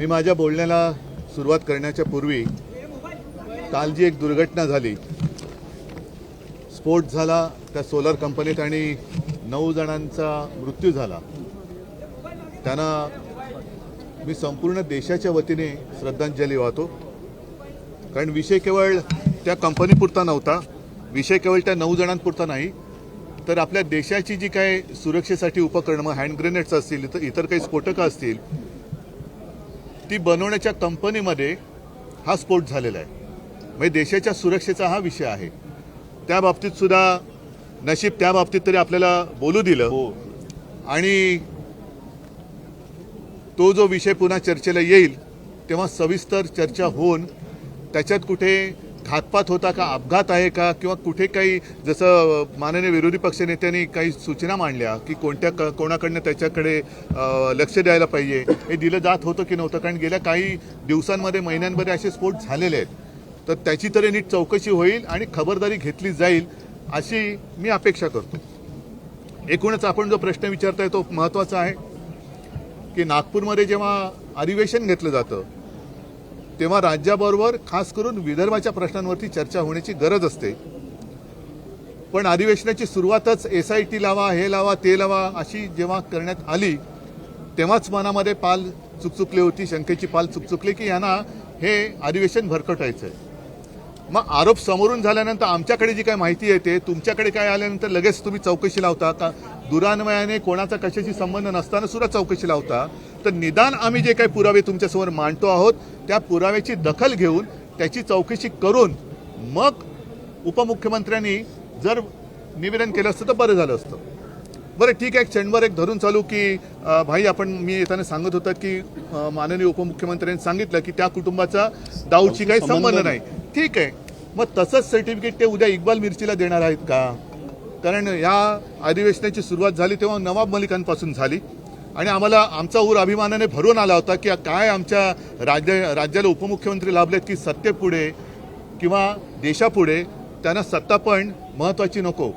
मी माझ्या बोलण्याला सुरुवात करण्याच्या पूर्वी काल जी एक दुर्घटना झाली. स्फोट झाला त्या सोलर कंपनीत आणि नऊ जणांचा मृत्यू झाला. त्यांना मी संपूर्ण देशाच्या वतीने श्रद्धांजली वाहतो. कारण विषय केवळ त्या कंपनीपुरता नव्हता. विषय केवळ त्या नऊ जणांपुरता नाही. तर आपल्या देशाची जी काय सुरक्षेसाठी उपकरणं मग हँड ग्रेनेड्स असतील इतर इतर काही स्फोटकं असतील ती बनवण्याच्या कंपनीमध्ये हा स्फोट झालेला आहे. म्हणजे देशाच्या सुरक्षेचा हा विषय आहे. त्या बाबतीत सुद्धा नशीब त्या बाबतीत तरी आपल्याला बोलू दिलं. आणि तो जो विषय पुन्हा चर्चेला येईल तेव्हा सविस्तर चर्चा होऊन त्याच्यात कुठे घातपात होता का अपघात आहे का किंवा कुठे काही जसं माननीय विरोधी पक्षनेत्यांनी काही सूचना मांडल्या की कोणत्या क- कोणाकडनं त्याच्याकडे लक्ष द्यायला पाहिजे हे दिलं जात होतं की नव्हतं? कारण गेल्या काही दिवसांमध्ये महिन्यांमध्ये असे स्फोट झालेले आहेत. तर त्याची तरी नीट चौकशी होईल आणि खबरदारी घेतली जाईल अशी मी अपेक्षा करतो. एकूणच आपण जो प्रश्न विचारताय तो महत्त्वाचा आहे की नागपूरमध्ये जेव्हा अधिवेशन घेतलं जातं तेव्हा राज्याबरोबर खास करून विदर्भाच्या प्रश्नांवरती चर्चा होण्याची गरज असते. पण अधिवेशनाची सुरुवातच एस आय टी लावा हे लावा ते लावा अशी जेव्हा करण्यात आली तेव्हाच मनामध्ये पाल चुकचुकली होती शंकेची पाल चुकचुकली की यांना हे अधिवेशन भरकटायचं आहे मग आरोप समोरून झाल्यानंतर आमच्याकडे जी काय माहिती येते तुमच्याकडे काय आल्यानंतर लगेच तुम्ही चौकशी लावता? का दुरान्वयाने कोणाचा कशाशी संबंध नसताना सुद्धा चौकशी लावता. तर निदान आम्ही जे काही पुरावे तुमच्यासमोर मांडतो आहोत त्या पुराव्याची दखल घेऊन त्याची चौकशी करून मग उपमुख्यमंत्र्यांनी जर निवेदन केलं असतं तर बरं झालं असतं. बरं ठीक आहे एक क्षणभर एक धरून चालू की भाई आपण मी येताना सांगत होता की माननीय उपमुख्यमंत्र्यांनी सांगितलं की त्या कुटुंबाचा दाऊदशी काही संबंध नाही. ठीक आहे. मग तसंच सर्टिफिकेट ते उद्या इक्बाल मिरचीला देणार आहेत का? कारण या अधिवेशनाची सुरुवात झाली तेव्हा नवाब मलिकांपासून झाली. आणि आम्हाला आमचा ऊर अभिमानाने भरून आला होता की काय आमच्या राज्य राज्याला उपमुख्यमंत्री लाभलेत की सत्तेपुढे किंवा देशापुढे त्यांना सत्ता पण महत्वाची नको.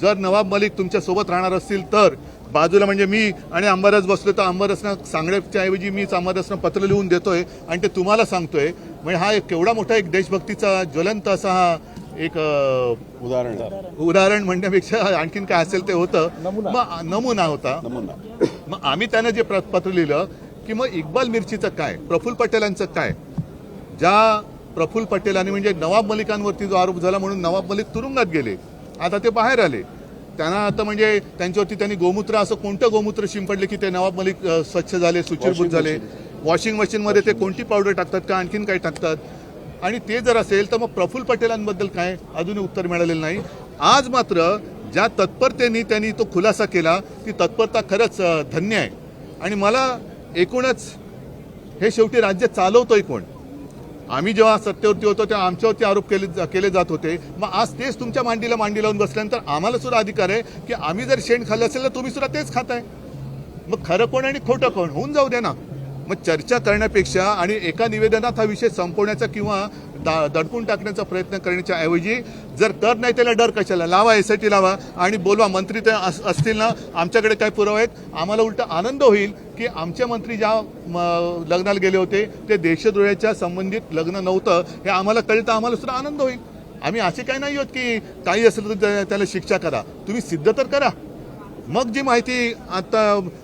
जर नवाब मलिक तुमच्यासोबत राहणार असतील तर बाजूला म्हणजे मी आणि अंबरस बसलो तर अंबारसनं सांगण्याच्या ऐवजी मीच अंबारसनं पत्र लिहून देतोय आणि ते तुम्हाला सांगतोय. म्हणजे हा एक केवढा मोठा एक देशभक्तीचा ज्वलंत असा हा एक उदाहरण. उदाहरण म्हणण्यापेक्षा आणखीन काय असेल ते होतं. मग नमुना होता. मग आम्ही त्यांना जे प्र- पत्र लिहिलं की मग इक्बाल मिरचीचं काय प्रफुल्ल पटेलांचं काय? ज्या प्रफुल्ल पटेलांनी म्हणजे नवाब मलिकांवरती जो आरोप झाला म्हणून नवाब मलिक तुरुंगात गेले. आता ते बाहेर आले. त्यांना आता म्हणजे त्यांच्यावरती त्यांनी गोमूत्र असं कोणतं गोमूत्र शिंपडले की ते नवाब मलिक स्वच्छ झाले सुचिरभूत झाले? वॉशिंग मशीनमध्ये ते कोणती पावडर टाकतात का आणखीन काय टाकतात? आणि ते जर असेल तर मग प्रफुल्ल पटेलांबद्दल काय अजूनही उत्तर मिळालेलं नाही. आज मात्र ज्या तत्परतेने त्यांनी तो खुलासा केला ती तत्परता खरंच धन्य आहे. आणि मला एकूणच हे शेवटी राज्य चालवतोय कोण? आम्ही जेव्हा सत्तेवरती होतो तेव्हा आमच्यावरती आरोप केले केले जात होते. मग आज तेच तुमच्या मांडीला मांडी लावून बसल्यानंतर आम्हाला सुद्धा अधिकार आहे की आम्ही जर शेण खाल्लं असेल तर तुम्ही सुद्धा तेच खाताय. मग खरं कोण आणि खोटं कोण? होऊन जाऊ द्या ना. मग चर्चा करण्यापेक्षा आणि एका निवेदनात हा विषय संपवण्याचा किंवा दा- दडपून टाकण्याचा प्रयत्न करण्याच्या ऐवजी जर तर नाही त्याला डर कशाला? लावा एस लावा आणि बोलवा मंत्री ते अस- असतील ना आमच्याकडे काय पुरावे आहेत? आम्हाला उलट आनंद होईल की आमचे मंत्री ज्या लग्नाला गेले होते ते देशद्रोहाच्या संबंधित लग्न नव्हतं हे आम्हाला कळलं तर आम्हाला सुद्धा आनंद होईल. आम्ही असे काही नाही आहोत की काही असेल तर त्या- त्याला शिक्षा करा. तुम्ही सिद्ध तर करा. मग जी माहिती आता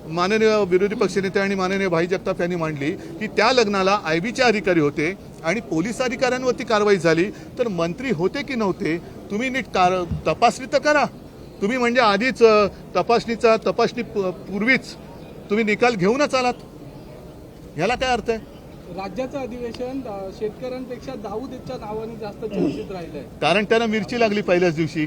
माननीय विरोधी पक्षनेते आणि माननीय भाई जगताप यांनी मांडली की त्या लग्नाला आय बीचे अधिकारी होते आणि पोलीस अधिकाऱ्यांवरती कारवाई झाली तर मंत्री होते की नव्हते तुम्ही नीट कार तपासणी तर करा. तुम्ही म्हणजे आधीच तपासणीचा तपासणी पूर्वीच तुम्ही निकाल घेऊनच आलात. ह्याला काय अर्थ आहे? राज्याचं अधिवेशन शेतकऱ्यांपेक्षा दाऊद यांच्या नावाने जास्त चर्चेत राहिलंय. कारण त्यांना मिरची लागली पहिल्याच दिवशी.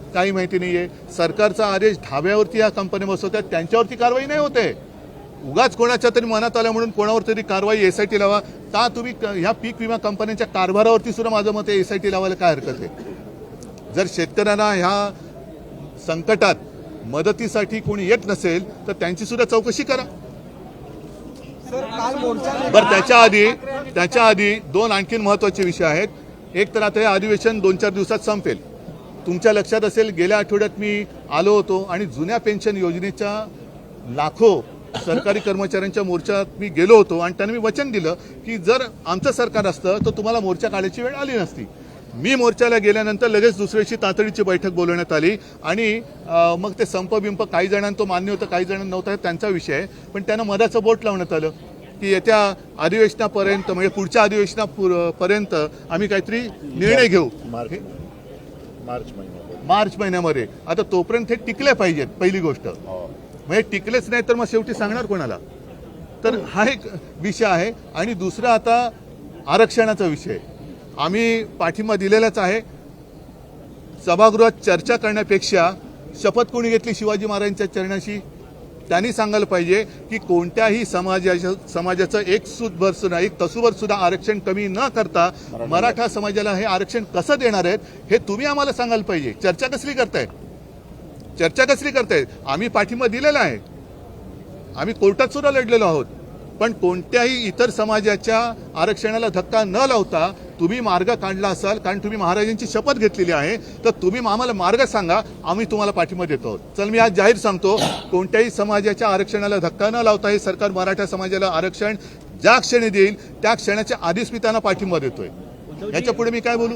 काही माहिती नाही आहे सरकारचा आदेश धाब्यावरती या कंपन्या बसवतात त्यांच्यावरती कारवाई नाही होते. उगाच कोणाच्या तरी मनात आलं म्हणून कोणावर तरी कारवाई एस आय टी लावा. का तुम्ही क- ह्या पीक विमा कंपन्यांच्या कारभारावरती सुद्धा माझं मत एस आय टी लावायला काय हरकत आहे? जर शेतकऱ्यांना ह्या संकटात मदतीसाठी कोणी येत नसेल तर त्यांची सुद्धा चौकशी करा. बरं त्याच्या आधी त्याच्या आधी दोन आणखीन महत्त्वाचे विषय आहेत. एक तर आता हे अधिवेशन दोन चार दिवसात संपेल. तुमच्या लक्षात असेल गेल्या आठवड्यात मी आलो होतो आणि जुन्या पेन्शन योजनेच्या लाखो सरकारी कर्मचाऱ्यांच्या मोर्चात मी गेलो होतो आणि त्यांनी मी वचन दिलं की जर आमचं सरकार असतं तर तुम्हाला मोर्चा काढायची वेळ आली नसती. मी मोर्चाला गेल्यानंतर लगेच दुसऱ्या दिवशी तातडीची बैठक बोलवण्यात आली आणि मग ते संप बिंप काही जणांना तो मान्य होतं काही जणांना नव्हता त्यांचा विषय आहे. पण त्यांना मधाचं बोट लावण्यात आलं की येत्या अधिवेशनापर्यंत म्हणजे पुढच्या अधिवेशनापर्यंत आम्ही काहीतरी निर्णय घेऊ. मार्च महिन्यात मार्च महिन्यामध्ये. आता तोपर्यंत हे टिकले पाहिजेत पहिली गोष्ट. म्हणजे टिकलेच नाही तर मग शेवटी सांगणार कोणाला? तर हा एक विषय आहे. आणि दुसरा आता आरक्षणाचा विषय. आम्ही पाठिंबा दिलेलाच आहे. सभागृहात चर्चा करण्यापेक्षा शपथ कोणी घेतली शिवाजी महाराजांच्या चरणाशी? त्यांनी सांगायला पाहिजे की कोणत्याही समाजाच्या समाजाचं एक सुद्भर सुद्धा एक तसूभर सुद्धा आरक्षण कमी न करता मराठा समाजाला हे आरक्षण कसं देणार आहेत हे तुम्ही आम्हाला सांगायला पाहिजे. चर्चा कसली करताय? चर्चा कसली करतायत आम्ही पाठिंबा दिलेला आहे. आम्ही कोर्टात सुद्धा लढलेलो आहोत. पण कोणत्याही इतर समाजाच्या आरक्षणाला धक्का न लावता तुम्ही मार्ग काढला असाल कारण तुम्ही महाराजांची शपथ घेतलेली आहे तर तुम्ही आम्हाला मार्ग सांगा आम्ही तुम्हाला पाठिंबा देतो. आहोत चल मी आज जाहीर सांगतो कोणत्याही समाजाच्या आरक्षणाला धक्का न लावता हे सरकार मराठा समाजाला आरक्षण ज्या क्षणी देईल त्या क्षणाच्या आधीच मी त्यांना पाठिंबा देतोय. याच्यापुढे मी काय बोलू?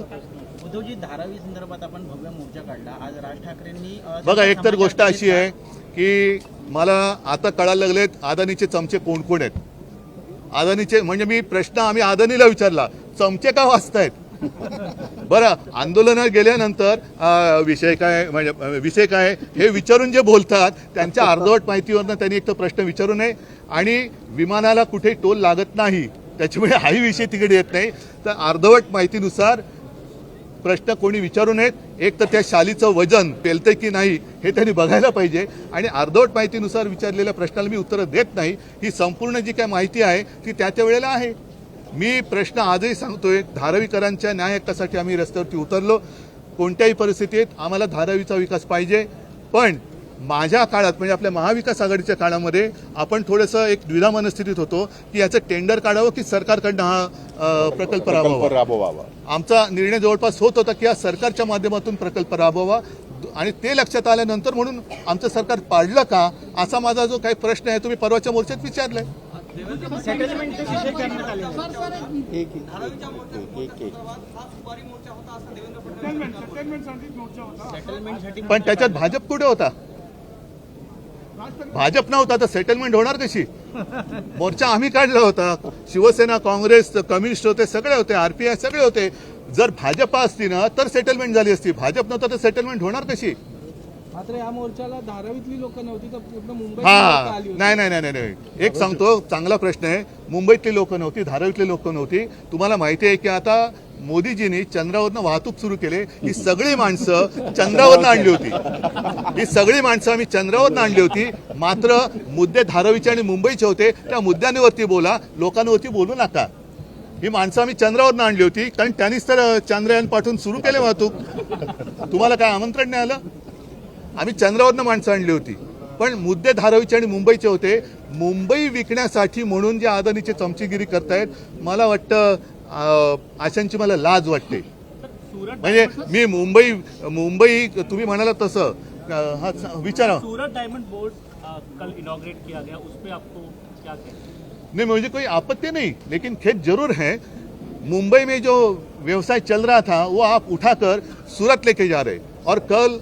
उद्धवजी धारावी संदर्भात आपण भव्य मोर्चा काढला. आज राज ठाकरेंनी बघा एक तर समाजात गोष्ट अशी आहे की मला आता कळायला लागलेत अदानीचे चमचे कोण कोण आहेत? आदनीचे म्हणजे मी प्रश्न आम्ही अदानीला विचारला चमचे का वाचतायत बरं आंदोलनात गेल्यानंतर विषय काय म्हणजे विषय काय हे विचारून जे बोलतात त्यांच्या अर्धवट माहितीवरनं त्यांनी एक तर प्रश्न विचारू नये आणि विमानाला कुठे टोल लागत नाही त्याच्यामुळे हाही विषय तिकडे येत नाही. तर अर्धवट माहितीनुसार प्रश्न कोणी विचारू नयेत. एक तर त्या शालीचं वजन पेलतंय की नाही हे त्यांनी बघायला पाहिजे. आणि अर्धवट माहितीनुसार विचारलेल्या प्रश्नाला मी उत्तरं देत नाही. ही संपूर्ण जी काय माहिती आहे ती त्या त्या वेळेला आहे. मी प्रश्न आजही सांगतोय धारावीकरांच्या न्याय हक्कासाठी आम्ही रस्त्यावरती उतरलो. कोणत्याही परिस्थितीत आम्हाला धारावीचा विकास पाहिजे. पण माझ्या काळात म्हणजे आपल्या महाविकास आघाडीच्या काळामध्ये आपण थोडंसं एक द्विधा मनस्थितीत होतो की याचं टेंडर काढावं की सरकारकडनं हा प्रकल्प राबवावा? आमचा निर्णय जवळपास होत होता की या सरकारच्या माध्यमातून प्रकल्प राबवावा. आणि ते लक्षात आल्यानंतर म्हणून आमचं सरकार पाडलं का असा माझा जो काही प्रश्न आहे तुम्ही परवाच्या मोर्चात विचारलाय. पण त्याच्यात भाजप कुठे होता? भाजप नव्हता तर सेटलमेंट होणार कशी? मोर्चा आम्ही काढला होता. शिवसेना काँग्रेस कम्युनिस्ट होते सगळे होते आरपीआय सगळे होते. जर भाजप असती ना तर सेटलमेंट झाली असती. भाजप नव्हता तर सेटलमेंट होणार कशी? मात्र या मोर्चाला धारावीतली लोक नव्हती तर पूर्ण मुंबई हा. आली होती. नाही नाही नाही नाही नाही. एक सांगतो चांगला प्रश्न आहे. मुंबईतली लोक नव्हती धारावीतली लोक नव्हती. तुम्हाला माहिती आहे की आता मोदीजींनी चंद्रावरनं वाहतूक सुरू केले. ही सगळी माणसं चंद्रावरनं आणली होती. ही सगळी माणसं आम्ही चंद्रावरनं आणली होती. मात्र मुद्दे धारावीचे आणि मुंबईचे होते. त्या मुद्द्यांवरती बोला लोकांवरती बोलू नका. ही माणसं आम्ही चंद्रावरनं आणली होती. कारण त्यांनीच तर चंद्रयान पाठवून सुरू केले वाहतूक. तुम्हाला काय आमंत्रण नाही आलं? आम्ही चंद्रावरनं माणसं आणली होती. पण मुद्दे धारावीचे आणि मुंबईचे होते. मुंबई विकण्यासाठी म्हणून जे अदानीचे चमचीगिरी करतायत मला वाटतं अं, अशांची मला लाज वाटते. म्हणजे मी मुंबई मुंबई तुम्ही म्हणाला तसं. हा विचारा. सूरत डायमंड बोर्ड कल इनॉग्रेट किया गया. उस पर आपको क्या नहीं मुझे कोई आपत्ति नहीं लेकिन खेद जरूर है. मुंबई में जो व्यवसाय चल रहा था वो आप उठाकर सूरत लेके जा रहे और कल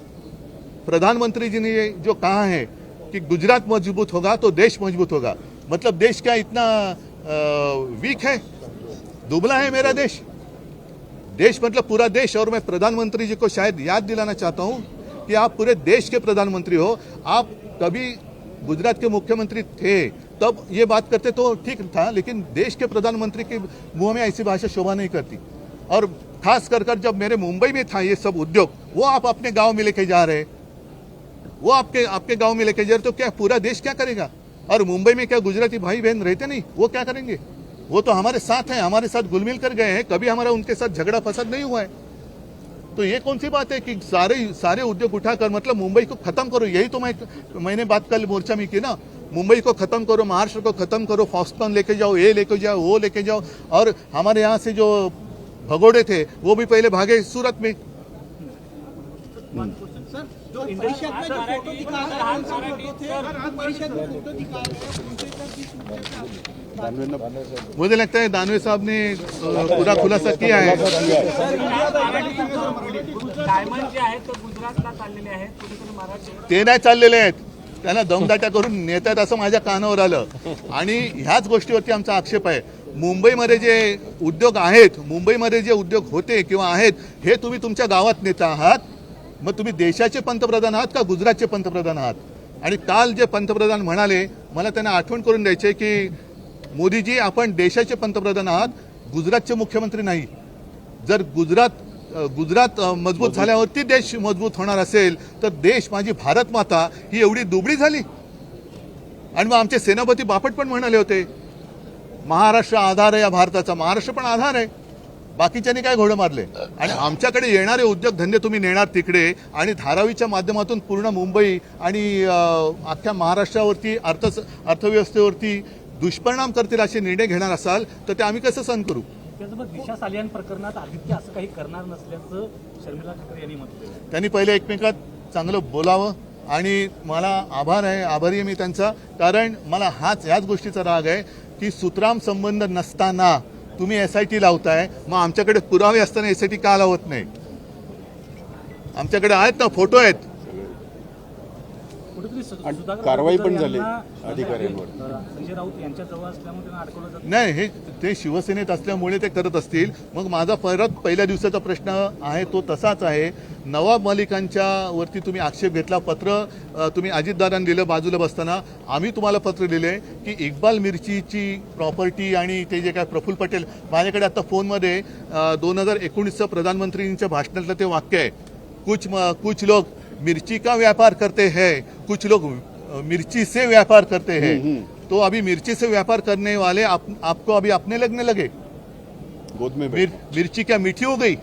प्रधानमंत्री जी ने जो कहा है कि गुजरात मज़बूत होगा तो देश मज़बूत होगा। मतलब देश क्या इतना वीक है? दुबला है मेरा देश। देश मतलब पूरा देश। और मैं प्रधानमंत्री जी को शायद याद दिलाना चाहता हूँ कि आप पूरे देश के प्रधानमंत्री हो। आप कभी गुजरात के मुख्यमंत्री थे, तब ये बात करते तो ठीक था, लेकिन देश के प्रधानमंत्री के मुँह में ऐसी भाषा शोभा नहीं करती। और खास कर कर जब मेरे मुंबई में था ये सब उद्योग, वो आप अपने गाँव में लेके जा रहे वो आपके आपके गाँव में लेके जा रहे तो क्या पूरा देश क्या करेगा? और मुंबई में क्या गुजराती भाई बहन रहते नहीं? वो क्या करेंगे? वो तो हमारे साथ हैं, हमारे साथ घुलमिल कर गए हैं, कभी हमारा उनके साथ झगड़ा फसद नहीं हुआ है। तो ये कौन सी बात है कि सारे सारे उद्योग उठाकर मतलब मुंबई को खत्म करो, यही तो मैं, मैंने बात कल मोर्चा में की ना। मुंबई को खत्म करो, महाराष्ट्र को खत्म करो फॉक्सकॉन लेके जाओ, ये लेके जाओ, वो लेके जाओ। और हमारे यहाँ से जो भगोड़े थे, वो भी पहले भागे सूरत में। जो परिषद में जो फोटो दिखा है फोटो थे परिषद में फोटो दिखा है सुनते हैं। मुझे लगता है दानवे साहब ने पूरा खुलासा किया है। डायमंड जे आहेत ते गुजरातला चाललेले आहेत. कुठेतरी मराठी ते नाही चाललेले आहेत. त्यांना दमदाट्या करून नेतात असं माझ्या कानावर आलं. आणि ह्याच गोष्टीवरती आमचा आक्षेप आहे. मुंबईमध्ये जे उद्योग आहेत मुंबईमध्ये जे उद्योग होते किंवा आहेत हे तुम्ही तुमच्या गावात नेता आहात? मग तुम्ही देशाचे पंतप्रधान आहात का गुजरातचे पंतप्रधान आहात? आणि काल जे पंतप्रधान म्हणाले मला त्यांना आठवण करून द्यायचे की मोदीजी आपण देशाचे पंतप्रधान आहात गुजरातचे मुख्यमंत्री नाही. जर गुजरात गुजरात मजबूत. झाल्यावरती देश मजबूत होणार असेल तर देश माझी भारत माता ही एवढी दुबळी झाली. आणि मग आमचे सेनापती बापट पण म्हणाले होते महाराष्ट्र आधार आहे या भारताचा महाराष्ट्र पण आधार आहे. बाकीच्यांनी काय घोडं मारले? आणि आमच्याकडे येणारे उद्योगधंदे तुम्ही नेणार तिकडे आणि धारावीच्या माध्यमातून पूर्ण मुंबई आणि अख्ख्या महाराष्ट्रावरती अर्थ अर्थव्यवस्थेवरती दुष्परिणाम करतील असे निर्णय घेणार असाल तर ते आम्ही कसं सहन करू? दिशा सालियान प्रकरणात आदित्य असं काही करणार नसल्याचं शर्मिला ठाकरे यांनी म्हटलं त्यांनी पहिले एकमेकात चांगलं बोलावं आणि मला आभार आहे आभारी आहे मी त्यांचा कारण मला हाच याच गोष्टीचा राग आहे की सुतराम संबंध नसताना तुम्ही एस आय टी लावताय मग आमच्याकडे पुरावे असताना एस आय टी का लावत नाही? आमच्याकडे आहेत ना फोटो आहेत. आणि कारवाई पण झाली अधिकाऱ्यांवर. संजय राऊत यांच्या जवळ असल्यामुळे त्यांना अडकवलं जातं. नाही हे ते शिवसेनेत असल्यामुळे ते करत असतील. मग माझा परत पहिल्या दिवसाचा प्रश्न आहे तो तसाच आहे. नवाब मलिकांच्या वरती तुम्ही आक्षेप घेतला. पत्र तुम्ही अजितदारांनी दिलं बाजूला बसताना. आम्ही तुम्हाला पत्र दिले की इक्बाल मिरचीची प्रॉपर्टी आणि ते जे काय प्रफुल्ल पटेल माझ्याकडे आता फोनमध्ये दोन हजार एकोणीसचं प्रधानमंत्रींच्या भाषणातलं ते वाक्य आहे. कुछ म- कुछ लोग मिर्ची का व्यापार करते हैं? कुछ लोग मिर्ची से व्यापार करते हैं। तो अभी मिर्ची से व्यापार करने वाले आप, आपको अभी अपने लगने लगे? गोद में मिर, मिर्ची क्या मीठी हो गई?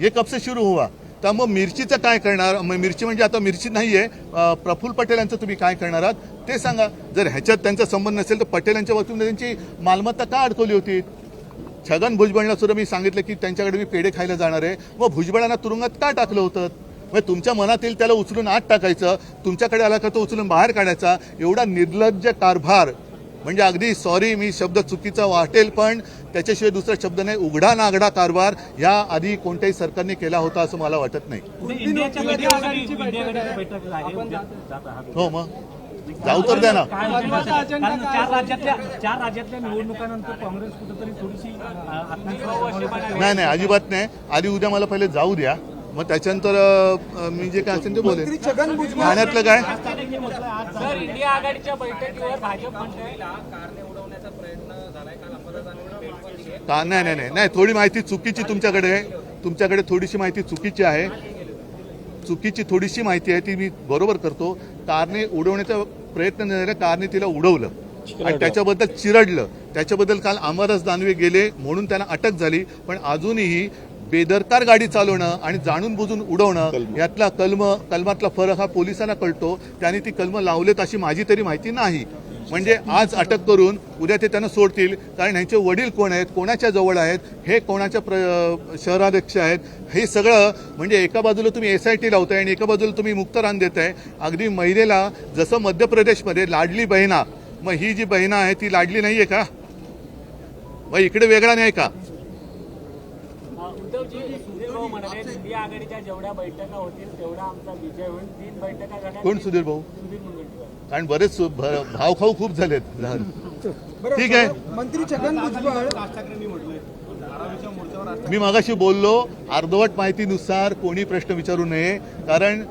ये कब से शुरू हुआ? तर मग मिरचीचं काय करणार? मिरची म्हणजे आता मिरची नाहीये प्रफुल्ल पटेल यांचं तुम्ही काय करणार आहात? ते सांगा. जर ह्याच्यात त्यांचा संबंध नसेल तर पटेल यांच्या वतीने त्यांची मालमत्ता का अडकवली होती? छगन भुजबळला सुद्धा मी सांगितलं की त्यांच्याकडे मी पेढे खायला जाणार आहे. मग भुजबळांना तुरुंगात का टाकलं होतं? मग तुमच्या मनातील त्याला उचलून आत टाकायचं तुमच्याकडे आला का तो उचलून बाहेर काढायचा एवढा निर्लज्ज कारभार. म्हणजे अगदी सॉरी मी शब्द चुकीचा वाटेल पण त्याच्याशिवाय दुसरा शब्द नाही. उघडा नागडा कारभार या आधी कोणत्याही सरकारने केला होता असं मला वाटत नाही. म्हणजे हो मग. जाऊ तर द्या ना. चार? राज्यातल्या चार राज्यातल्या निवडणुकानंतर काँग्रेस कुठेतरी थोडीशी नाही नाही अजिबात नाही. आधी उद्या मला पहिले जाऊ द्या. मग त्याच्यानंतर मी जे काय असेल ते बोलेन. ठाण्यातलं काय? सर इंडिया आघाडीच्या बैठकीवर भाजप म्हणते का? नाही नाही नाही नाही थोडी माहिती चुकीची तुमच्याकडे आहे. तुमच्याकडे थोडीशी माहिती चुकीची आहे. चुकीची थोडीशी माहिती आहे ती मी बरोबर करतो. कारने उडवण्याचा प्रयत्न झाला कारने तिला उडवलं. आणि त्याच्याबद्दल चिरडलं. त्याच्याबद्दल काल अमरस दानवे गेले म्हणून त्यांना अटक झाली. पण अजूनही बेदरकार गाडी चालवणं आणि जाणून बुजून उडवणं. यातला कलम कलमातला फरक हा पोलिसांना कळतो. त्यांनी ती कलम लावलेत अशी माझी तरी माहिती नाही. म्हणजे आज अटक करून उद्या ते त्यांना सोडतील. कारण ह्यांचे वडील कोण आहेत कोणाच्या जवळ आहेत हे कोणाच्या प्र शहराध्यक्ष आहेत हे सगळं म्हणजे एका बाजूला तुम्ही एस आय टी लावताय आणि एका बाजूला तुम्ही मुक्तरान देताय. अगदी महिलेला जसं मध्य प्रदेशमध्ये लाडली बहिणा मग ही जी बहिणा आहे ती लाडली नाही आहे का? मग इकडे वेगळा नाही का? कोण सुधीर भाऊ? कारण बरेच सु- भ- भावखाऊ खूप झालेत. बरं, ठीक आहे. मंत्री छगन भुजबळ मी मागाशी बोललो अर्धवट माहितीनुसार कोणी प्रश्न विचारू नये कारण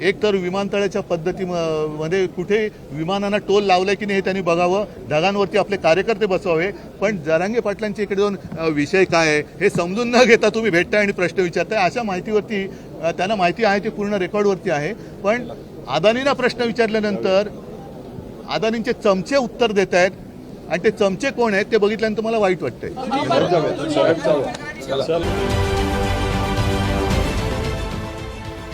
एक तर विमानतळाच्या पद्धती म- मध्ये कुठे विमानांना टोल लावलाय की नाही हे त्यांनी बघावं. ढगांवरती आपले कार्यकर्ते बसवावे पण जरांगे पाटलांच्या इकडे जाऊन विषय काय आहे हे समजून न घेता तुम्ही भेटताय आणि प्रश्न विचारताय. अशा माहितीवरती त्यांना माहिती आहे ती पूर्ण रेकॉर्डवरती आहे. पण अदानींना प्रश्न विचारल्यानंतर अदानींचे चमचे उत्तर देत आहेत आणि ते चमचे कोण आहेत ते बघितल्यानंतर मला वाईट वाटतंय.